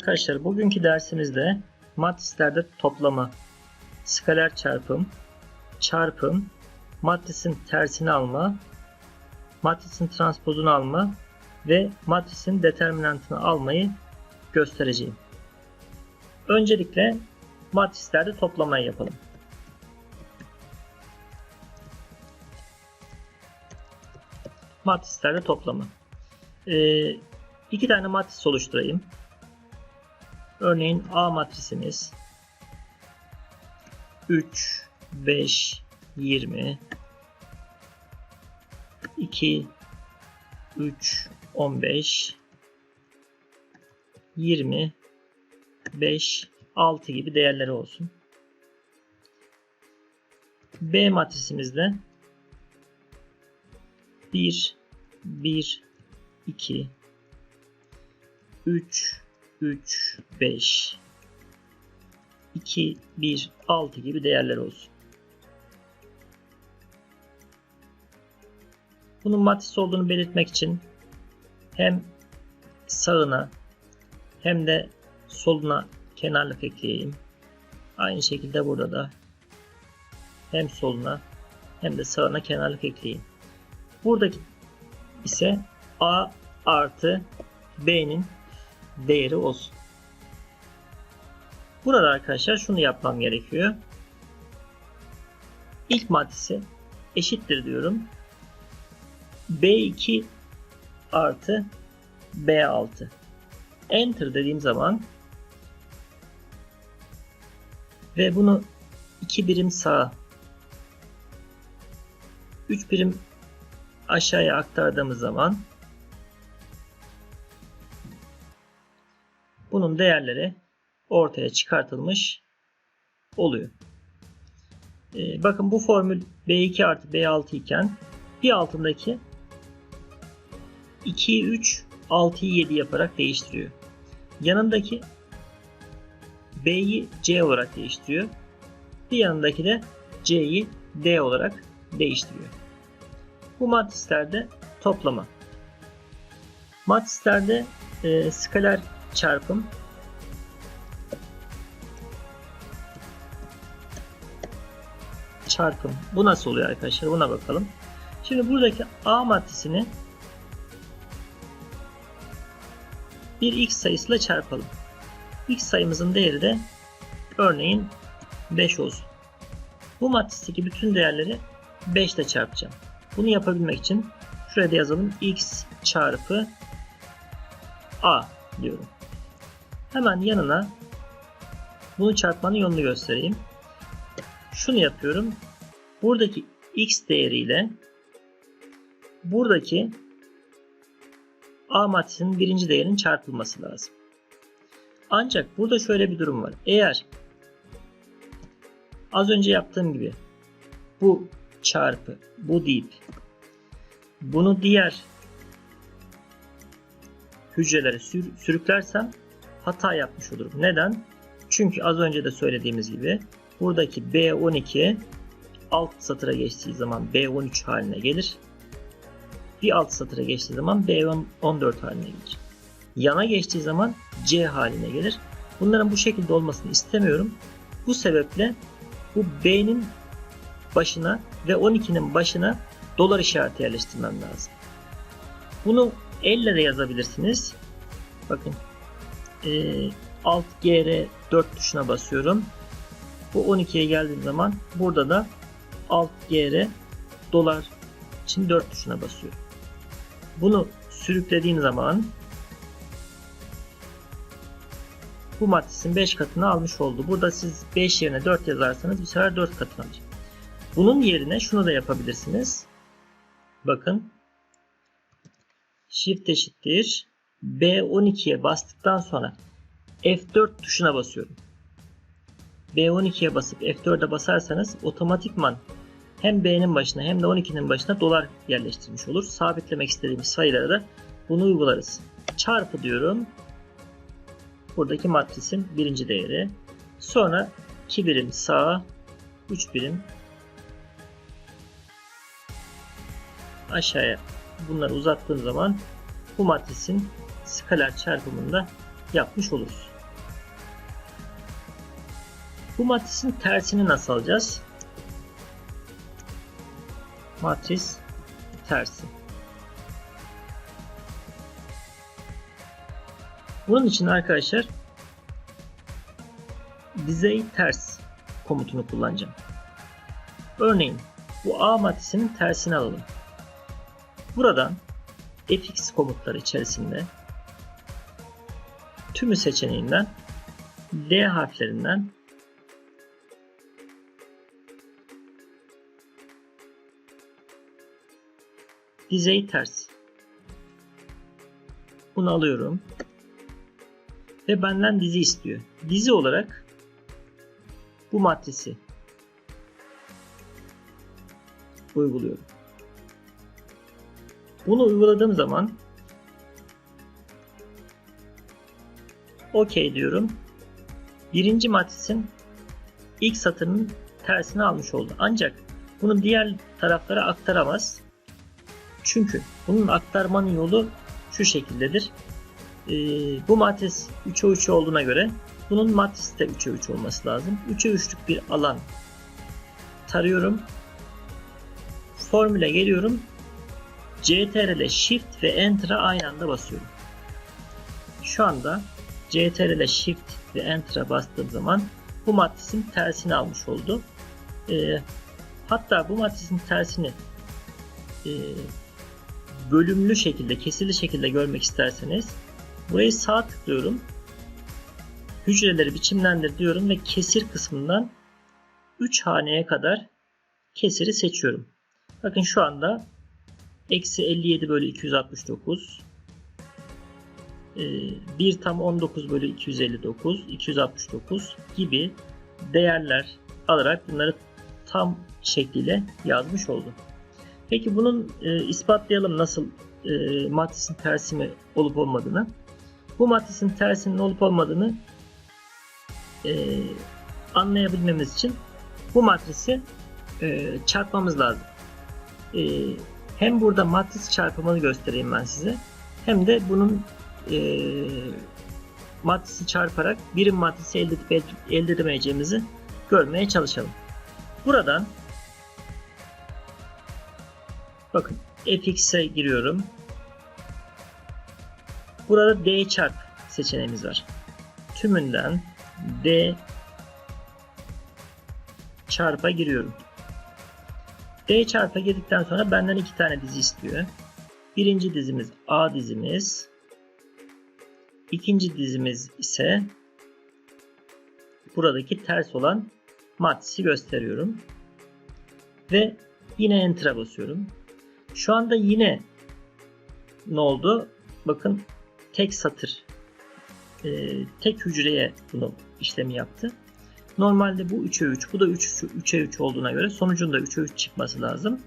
Arkadaşlar bugünkü dersimizde matrislerde toplama, skaler çarpım, çarpım, matrisin tersini alma, matrisin transpozunu alma ve matrisin determinantını almayı göstereceğim. Öncelikle matrislerde toplamayı yapalım. Matrislerde toplama. Ee, iki tane matris oluşturayım. Örneğin A matrisimiz 3, 5, 20, 2, 3, 15, 20, 5, 6 gibi değerleri olsun. B matrisimizde 1, 1, 2, 3, 3, 5, 2, 1, 6 gibi değerler olsun. Bunun matris olduğunu belirtmek için hem sağına hem de soluna kenarlık ekleyeyim. Aynı şekilde burada da hem soluna hem de sağına kenarlık ekleyeyim. Buradaki ise A artı B'nin değeri olsun. Burada arkadaşlar şunu yapmam gerekiyor. İlk maddesi eşittir diyorum. B2 artı B6. Enter dediğim zaman ve bunu 2 birim sağa 3 birim aşağıya aktardığımız zaman bunun değerleri ortaya çıkartılmış oluyor. Ee, bakın bu formül B2 artı B6 iken bir altındaki 2'yi 3, 6'yı 7 yaparak değiştiriyor. Yanındaki B'yi C olarak değiştiriyor. Bir yanındaki de C'yi D olarak değiştiriyor. Bu matrislerde toplama. Matrislerde e, skaler çarpım çarpım. Bu nasıl oluyor arkadaşlar? Buna bakalım. Şimdi buradaki A matrisini bir x sayısıyla çarpalım. X sayımızın değeri de örneğin 5 olsun. Bu matristeki bütün değerleri 5 ile çarpacağım. Bunu yapabilmek için şuraya da yazalım. x çarpı a diyorum. Hemen yanına bunu çarpmanın yolunu göstereyim. Şunu yapıyorum. Buradaki x değeriyle buradaki a matrisinin birinci değerinin çarpılması lazım. Ancak burada şöyle bir durum var. Eğer az önce yaptığım gibi bu çarpı bu deyip bunu diğer hücrelere sür sürüklersem hata yapmış olurum. Neden? Çünkü az önce de söylediğimiz gibi buradaki B12 alt satıra geçtiği zaman B13 haline gelir. Bir alt satıra geçtiği zaman B14 haline gelir. Yana geçtiği zaman C haline gelir. Bunların bu şekilde olmasını istemiyorum. Bu sebeple bu B'nin başına ve 12'nin başına dolar işareti yerleştirmem lazım. Bunu elle de yazabilirsiniz. Bakın e, alt GR 4 tuşuna basıyorum. Bu 12'ye geldiğim zaman burada da alt GR dolar için 4 tuşuna basıyorum. Bunu sürüklediğim zaman bu matrisin 5 katını almış oldu. Burada siz 5 yerine 4 yazarsanız bu sefer 4 katını alacak. Bunun yerine şunu da yapabilirsiniz. Bakın. Shift eşittir. B12'ye bastıktan sonra F4 tuşuna basıyorum. B12'ye basıp F4'e basarsanız otomatikman hem B'nin başına hem de 12'nin başına dolar yerleştirmiş olur. Sabitlemek istediğimiz sayılara da bunu uygularız. Çarpı diyorum. Buradaki matrisin birinci değeri. Sonra 2 birim sağa, 3 birim aşağıya bunları uzattığım zaman bu matrisin skaler çarpımında yapmış oluruz. Bu matrisin tersini nasıl alacağız? Matris tersi. Bunun için arkadaşlar dizey ters komutunu kullanacağım. Örneğin bu A matrisinin tersini alalım. Buradan fx komutları içerisinde tümü seçeneğinden L harflerinden dizey ters. Bunu alıyorum. Ve benden dizi istiyor. Dizi olarak bu matrisi uyguluyorum. Bunu uyguladığım zaman OK diyorum. Birinci matrisin ilk satırının tersini almış oldu. Ancak bunu diğer taraflara aktaramaz. Çünkü bunun aktarmanın yolu şu şekildedir. Ee, bu matris 3'e 3 olduğuna göre bunun matrisi de 3'e 3 olması lazım. 3'e 3'lük bir alan tarıyorum. Formüle geliyorum. CTRL Shift ve Enter'a aynı anda basıyorum. Şu anda CTRL Shift ve Enter'a bastığım zaman bu matrisin tersini almış oldu. Ee, hatta bu matrisin tersini e, bölümlü şekilde, kesili şekilde görmek isterseniz burayı sağ tıklıyorum. Hücreleri biçimlendir diyorum ve kesir kısmından 3 haneye kadar kesiri seçiyorum. Bakın şu anda eksi 57 bölü 269 1 e, tam 19 bölü 259 269 gibi değerler alarak bunları tam şekliyle yazmış oldum. Peki bunun e, ispatlayalım nasıl e, matrisin tersi mi olup olmadığını. Bu matrisin tersinin olup olmadığını e, anlayabilmemiz için bu matrisi e, çarpmamız lazım. E, hem burada matris çarpımını göstereyim ben size. Hem de bunun e, matrisi çarparak birim matrisi elde, elde edemeyeceğimizi görmeye çalışalım. Buradan bakın fx'e giriyorum. Burada d çarp seçeneğimiz var. Tümünden d çarpa giriyorum. D çarpa girdikten sonra benden iki tane dizi istiyor. Birinci dizimiz A dizimiz. İkinci dizimiz ise buradaki ters olan matrisi gösteriyorum. Ve yine Enter'a basıyorum. Şu anda yine ne oldu? Bakın tek satır e, tek hücreye bunu işlemi yaptı. Normalde bu 3'e 3, bu da 3, 3'e 3 olduğuna göre sonucun da 3'e 3 çıkması lazım.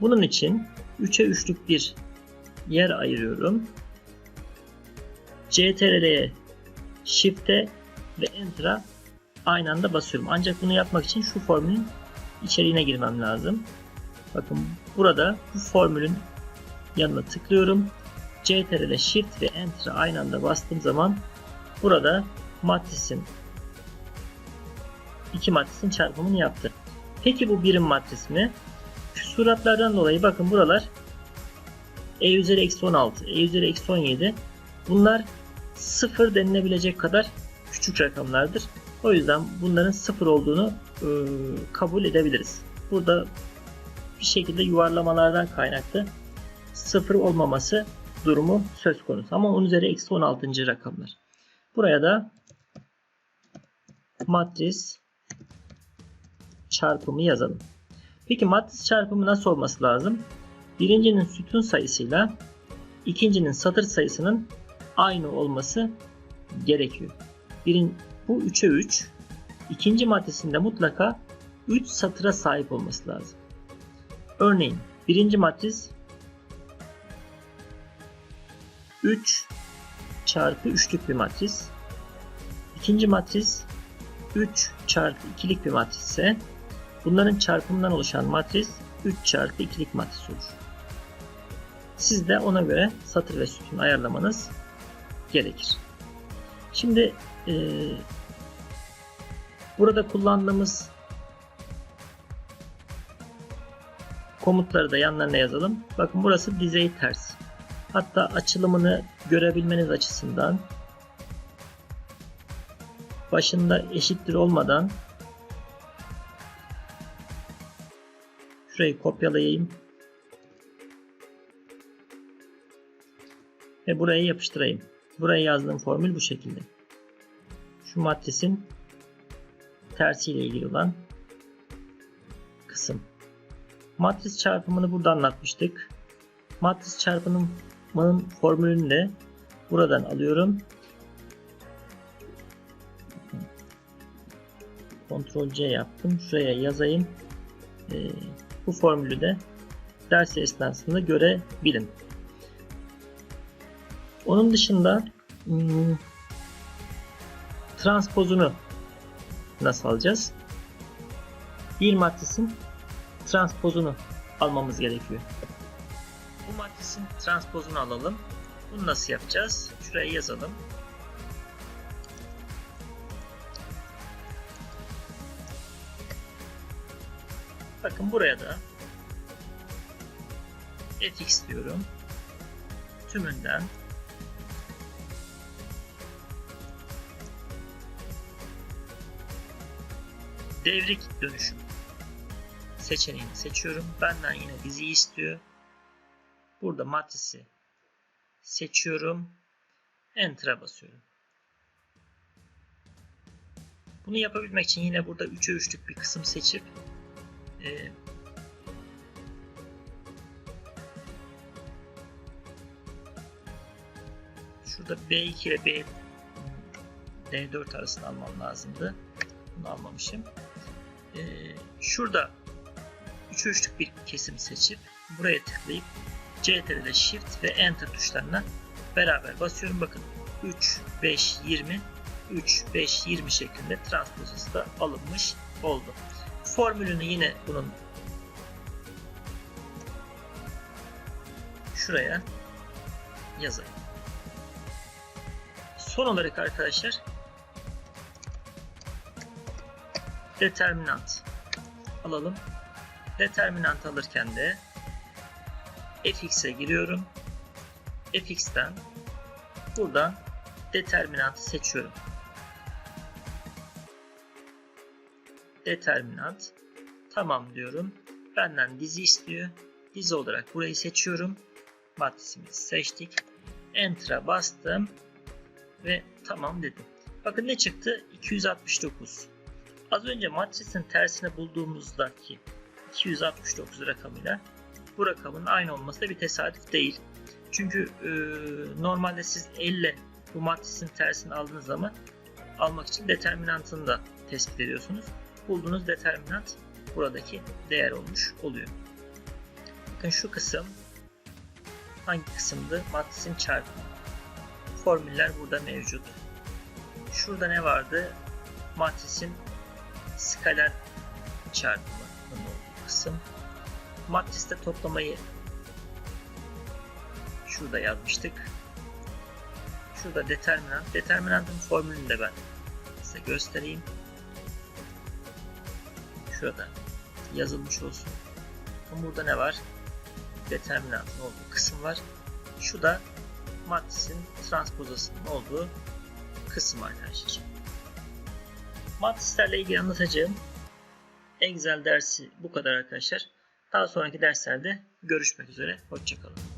Bunun için 3'e 3'lük bir yer ayırıyorum. CTRL'ye Shift'e ve Enter'a aynı anda basıyorum. Ancak bunu yapmak için şu formülün içeriğine girmem lazım. Bakın burada bu formülün yanına tıklıyorum. CTRL Shift ve Enter'a aynı anda bastığım zaman burada matrisin iki matrisin çarpımını yaptı. Peki bu birim matris mi? Küsuratlardan dolayı bakın buralar e üzeri eksi 16, e üzeri eksi 17 bunlar sıfır denilebilecek kadar küçük rakamlardır. O yüzden bunların sıfır olduğunu e, kabul edebiliriz. Burada bir şekilde yuvarlamalardan kaynaklı sıfır olmaması durumu söz konusu. Ama 10 üzeri eksi 16. rakamlar. Buraya da matris çarpımı yazalım. Peki matris çarpımı nasıl olması lazım? Birincinin sütun sayısıyla ikincinin satır sayısının aynı olması gerekiyor. Birin, bu 3'e 3. İkinci maddesinde mutlaka 3 satıra sahip olması lazım. Örneğin birinci matris 3 çarpı 3'lük bir matris. İkinci matris 3 çarpı 2'lik bir matris ise Bunların çarpımından oluşan matris 3 çarpı 2'lik matris olur. Siz de ona göre satır ve sütun ayarlamanız gerekir. Şimdi e, burada kullandığımız komutları da yanlarına yazalım. Bakın burası dizeyi ters. Hatta açılımını görebilmeniz açısından başında eşittir olmadan şurayı kopyalayayım ve buraya yapıştırayım. Buraya yazdığım formül bu şekilde. Şu matrisin tersiyle ilgili olan kısım. Matris çarpımını burada anlatmıştık. Matris çarpımının formülünü de buradan alıyorum. Ctrl C yaptım. Şuraya yazayım. Ee, bu formülü de ders esnasında görebilin. Onun dışında hmm, transpozunu nasıl alacağız? Bir matrisin transpozunu almamız gerekiyor. Bu matrisin transpozunu alalım. Bunu nasıl yapacağız? Şuraya yazalım. Bakın buraya da fx diyorum. Tümünden devrik dönüşüm seçeneğini seçiyorum. Benden yine diziyi istiyor. Burada matrisi seçiyorum. Enter'a basıyorum. Bunu yapabilmek için yine burada 3'e 3'lük bir kısım seçip e, şurada B2 ile B D4 arasında almam lazımdı. Bunu almamışım. E, şurada 3'e 3'lük bir kesim seçip buraya tıklayıp CTRL Shift ve Enter tuşlarına beraber basıyorum. Bakın 3, 5, 20, 3, 5, 20 şeklinde transpozası da alınmış oldu. Formülünü yine bunun şuraya yazayım. Son olarak arkadaşlar determinant alalım. Determinant alırken de fx'e giriyorum. fx'ten buradan determinantı seçiyorum. Determinant tamam diyorum. Benden dizi istiyor. Dizi olarak burayı seçiyorum. Matrisimizi seçtik. Enter'a bastım ve tamam dedim. Bakın ne çıktı? 269. Az önce matrisin tersini bulduğumuzdaki 269 rakamıyla bu rakamın aynı olması da bir tesadüf değil. Çünkü e, normalde siz elle bu matrisin tersini aldığınız zaman almak için determinantını da tespit ediyorsunuz. Bulduğunuz determinant buradaki değer olmuş oluyor. Bakın şu kısım hangi kısımdı? Matrisin çarpımı. Formüller burada mevcut. Şurada ne vardı? Matrisin skaler çarpımı olduğu kısım. Matriste toplamayı şurada yazmıştık. Şurada determinant. Determinantın formülünü de ben size göstereyim. Şurada yazılmış olsun. Burada ne var? Determinantın olduğu kısım var. Şu da matrisin transpozasının olduğu kısım arkadaşlar. Matrislerle ilgili anlatacağım Excel dersi bu kadar arkadaşlar. Daha sonraki derslerde görüşmek üzere. Hoşçakalın.